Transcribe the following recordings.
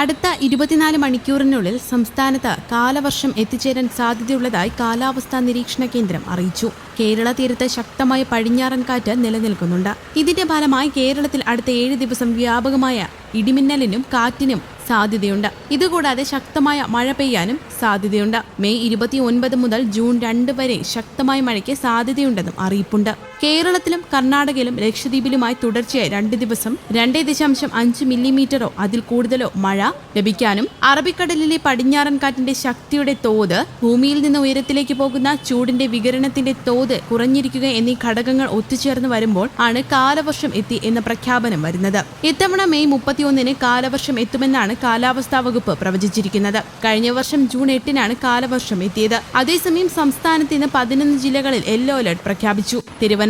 അടുത്ത ഇരുപത്തിനാല് മണിക്കൂറിനുള്ളിൽ സംസ്ഥാനത്ത് കാലവർഷം എത്തിച്ചേരാൻ സാധ്യതയുള്ളതായി കാലാവസ്ഥാ നിരീക്ഷണ കേന്ദ്രം അറിയിച്ചു. കേരള തീരത്ത് ശക്തമായ പടിഞ്ഞാറൻ കാറ്റ് നിലനിൽക്കുന്നുണ്ട്. ഇതിന്റെ ഫലമായി കേരളത്തിൽ അടുത്ത ഏഴ് ദിവസം വ്യാപകമായ ഇടിമിന്നലിനും കാറ്റിനും സാധ്യതയുണ്ട്. ഇതുകൂടാതെ ശക്തമായ മഴ പെയ്യാനും സാധ്യതയുണ്ട്. മെയ് ഇരുപത്തി മുതൽ ജൂൺ രണ്ട് വരെ ശക്തമായ മഴയ്ക്ക് സാധ്യതയുണ്ടെന്നും അറിയിപ്പുണ്ട്. കേരളത്തിലും കർണാടകയിലും ലക്ഷദ്വീപിലുമായി തുടർച്ചയായി രണ്ട് ദിവസം രണ്ടേ ദശാംശം അഞ്ച് മില്ലിമീറ്ററോ അതിൽ കൂടുതലോ മഴ ലഭിക്കാനും അറബിക്കടലിലെ പടിഞ്ഞാറൻ കാറ്റിന്റെ ശക്തിയുടെ തോത് ഭൂമിയിൽ നിന്ന് ഉയരത്തിലേക്ക് പോകുന്ന ചൂടിന്റെ വികരണത്തിന്റെ തോത് കുറഞ്ഞിരിക്കുക എന്നീ ഘടകങ്ങൾ ഒത്തുചേർന്ന് വരുമ്പോൾ ആണ് കാലവർഷം എത്തി എന്ന പ്രഖ്യാപനം വരുന്നത്. ഇത്തവണ മെയ് മുപ്പത്തിയൊന്നിന് കാലവർഷം എത്തുമെന്നാണ് കാലാവസ്ഥാ വകുപ്പ് പ്രവചിച്ചിരിക്കുന്നത്. കഴിഞ്ഞ വർഷം ജൂൺ എട്ടിനാണ് കാലവർഷം എത്തിയത്. അതേസമയം സംസ്ഥാനത്ത് ഇന്ന് പതിനൊന്ന് ജില്ലകളിൽ യെല്ലോ അലർട്ട് പ്രഖ്യാപിച്ചു. തിരുവനന്തപുരം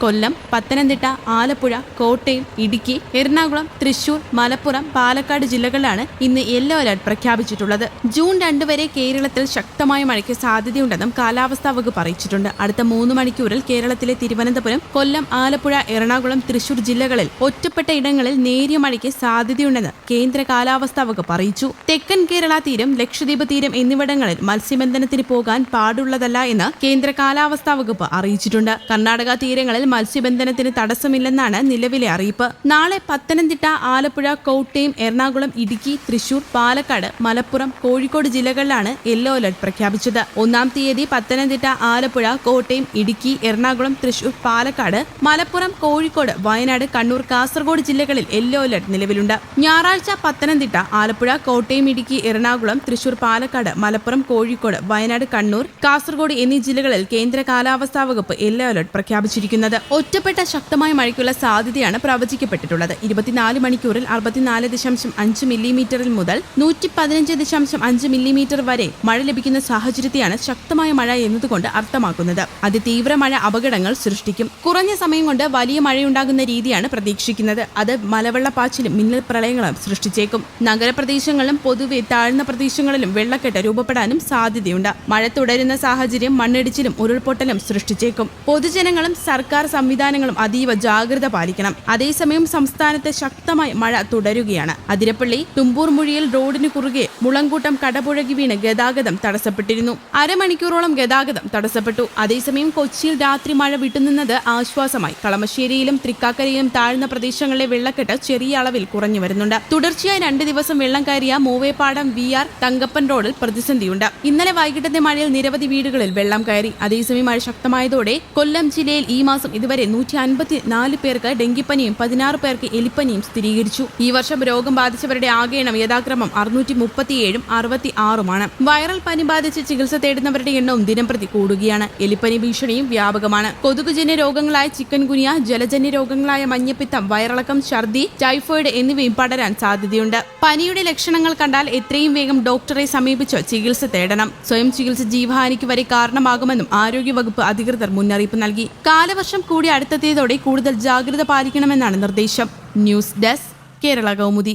കൊല്ലം പത്തനംതിട്ട ആലപ്പുഴ കോട്ടയം ഇടുക്കി എറണാകുളം തൃശൂർ മലപ്പുറം പാലക്കാട് ജില്ലകളിലാണ് ഇന്ന് യെല്ലോ അലർട്ട് പ്രഖ്യാപിച്ചിട്ടുള്ളത്. ജൂൺ രണ്ട് വരെ കേരളത്തിൽ ശക്തമായ മഴയ്ക്ക് സാധ്യതയുണ്ടെന്നും കാലാവസ്ഥാ വകുപ്പ് അറിയിച്ചിട്ടുണ്ട്. അടുത്ത മൂന്ന് മണിക്കൂറിൽ കേരളത്തിലെ തിരുവനന്തപുരം കൊല്ലം ആലപ്പുഴ എറണാകുളം തൃശൂർ ജില്ലകളിൽ ഒറ്റപ്പെട്ട ഇടങ്ങളിൽ നേരിയ മഴയ്ക്ക് സാധ്യതയുണ്ടെന്ന് കേന്ദ്ര കാലാവസ്ഥാ വകുപ്പ് അറിയിച്ചു. തെക്കൻ കേരള തീരം ലക്ഷദ്വീപ് തീരം എന്നിവിടങ്ങളിൽ മത്സ്യബന്ധനത്തിന് പോകാൻ പാടുള്ളതല്ല എന്ന് കേന്ദ്ര കാലാവസ്ഥാ വകുപ്പ് അറിയിച്ചിട്ടുണ്ട്. കർണാടക തീരങ്ങളിൽ മത്സ്യബന്ധനത്തിന് തടസ്സമില്ലെന്നാണ് നിലവിലെ അറിയിപ്പ്. നാളെ പത്തനംതിട്ട ആലപ്പുഴ കോട്ടയം എറണാകുളം ഇടുക്കി തൃശൂർ പാലക്കാട് മലപ്പുറം കോഴിക്കോട് ജില്ലകളിലാണ് യെല്ലോ അലർട്ട് പ്രഖ്യാപിച്ചത്. ഒന്നാം തീയതി പത്തനംതിട്ട ആലപ്പുഴ കോട്ടയം ഇടുക്കി എറണാകുളം തൃശൂർ പാലക്കാട് മലപ്പുറം കോഴിക്കോട് വയനാട് കണ്ണൂർ കാസർഗോഡ് ജില്ലകളിൽ യെല്ലോ അലർട്ട് നിലവിലുണ്ട്. ഞായറാഴ്ച പത്തനംതിട്ട ആലപ്പുഴ കോട്ടയം ഇടുക്കി എറണാകുളം തൃശൂർ പാലക്കാട് മലപ്പുറം കോഴിക്കോട് വയനാട് കണ്ണൂർ കാസർഗോഡ് എന്നീ ജില്ലകളിൽ കേന്ദ്ര കാലാവസ്ഥാ വകുപ്പ് യെല്ലോ അലർട്ട് പ്രഖ്യാപിച്ചിരിക്കുന്നത് ഒറ്റപ്പെട്ട ശക്തമായ മഴയ്ക്കുള്ള സാധ്യതയാണ് പ്രവചിക്കപ്പെട്ടിട്ടുള്ളത്. ഇരുപത്തിനാല് മണിക്കൂറിൽ അറുപത്തിനാല് ദശാംശം അഞ്ച് മില്ലിമീറ്ററിൽ മുതൽ നൂറ്റി പതിനഞ്ച് ദശാംശം അഞ്ച് മില്ലിമീറ്റർ വരെ മഴ ലഭിക്കുന്ന സാഹചര്യത്തെയാണ് ശക്തമായ മഴ എന്നതുകൊണ്ട് അർത്ഥമാക്കുന്നത്. അതിതീവ്ര മഴ അപകടങ്ങൾ സൃഷ്ടിക്കും. കുറഞ്ഞ സമയം കൊണ്ട് വലിയ മഴയുണ്ടാകുന്ന രീതിയാണ് പ്രതീക്ഷിക്കുന്നത്. അത് മലവെള്ളപ്പാച്ചിലും മിന്നൽ പ്രളയങ്ങളും സൃഷ്ടിച്ചേക്കും. നഗരപ്രദേശങ്ങളിലും പൊതുവെ താഴ്ന്ന പ്രദേശങ്ങളിലും വെള്ളക്കെട്ട് രൂപപ്പെടാനും സാധ്യതയുണ്ട്. മഴ തുടരുന്ന സാഹചര്യം മണ്ണിടിച്ചിലും ഉരുൾപൊട്ടലും സൃഷ്ടിച്ചേക്കും. പൊതുജനങ്ങളും സർക്കാർ സംവിധാനങ്ങളും അതീവ ജാഗ്രത പാലിക്കണം. അതേസമയം സംസ്ഥാനത്ത് ശക്തമായി മഴ തുടരുകയാണ്. അതിരപ്പള്ളി തുമ്പൂർ മുഴിയിൽ റോഡിന് കുറുകെ മുളങ്കൂട്ടം കടപുഴകി വീണ് ഗതാഗതം തടസ്സപ്പെട്ടിരുന്നു. അരമണിക്കൂറോളം ഗതാഗതം തടസ്സപ്പെട്ടു. അതേസമയം കൊച്ചിയിൽ രാത്രി മഴ വിട്ടുനിന്നത് ആശ്വാസമായി. കളമശ്ശേരിയിലും തൃക്കാക്കരയിലും താഴ്ന്ന പ്രദേശങ്ങളിലെ വെള്ളക്കെട്ട് ചെറിയ അളവിൽ കുറഞ്ഞു വരുന്നുണ്ട്. തുടർച്ചയായി രണ്ട് ദിവസം വെള്ളം കയറിയ മൂവേപ്പാടം വി ആർ തങ്കപ്പൻ റോഡിൽ പ്രതിസന്ധിയുണ്ട്. ഇന്നലെ വൈകിട്ടത്തെ മഴയിൽ നിരവധി വീടുകളിൽ വെള്ളം കയറി. അതേസമയം മഴ ശക്തമായതോടെ കൊല്ലം ജില്ലയിൽ ഈ മാസം ഇതുവരെ നൂറ്റി അൻപത്തി നാല് പേർക്ക് ഡെങ്കിപ്പനിയും പതിനാറ് പേർക്ക് എലിപ്പനിയും സ്ഥിരീകരിച്ചു. ഈ വർഷം രോഗം ബാധിച്ചവരുടെ ആകെ എണ്ണം യഥാക്രമം അറുന്നൂറ്റി മുപ്പത്തിയേഴും അറുപത്തി ആറുമാണ് വൈറൽ പനി ബാധിച്ച് ചികിത്സ തേടുന്നവരുടെ എണ്ണവും ദിനംപ്രതി കൂടുകയാണ്. എലിപ്പനി ഭീഷണിയും വ്യാപകമാണ്. കൊതുകുജന്യ രോഗങ്ങളായ ചിക്കൻ ഗുനിയ ജലജന്യ രോഗങ്ങളായ മഞ്ഞപ്പിത്തം വയറിളക്കം ഛർദി ടൈഫോയിഡ് എന്നിവയും പടരാൻ സാധ്യതയുണ്ട്. പനിയുടെ ലക്ഷണങ്ങൾ കണ്ടാൽ എത്രയും വേഗം ഡോക്ടറെ സമീപിച്ച് ചികിത്സ തേടണം. സ്വയം ചികിത്സ ജീവഹാനിക്ക് വരെ കാരണമാകുമെന്നും ആരോഗ്യവകുപ്പ് അധികൃതർ മുന്നറിയിപ്പ് നൽകി. കാലവർഷം കൂടി അടുത്തെത്തിയതോടെ കൂടുതൽ ജാഗ്രത പാലിക്കണമെന്നാണ് നിർദ്ദേശം. News desk Kerala Kaumudi.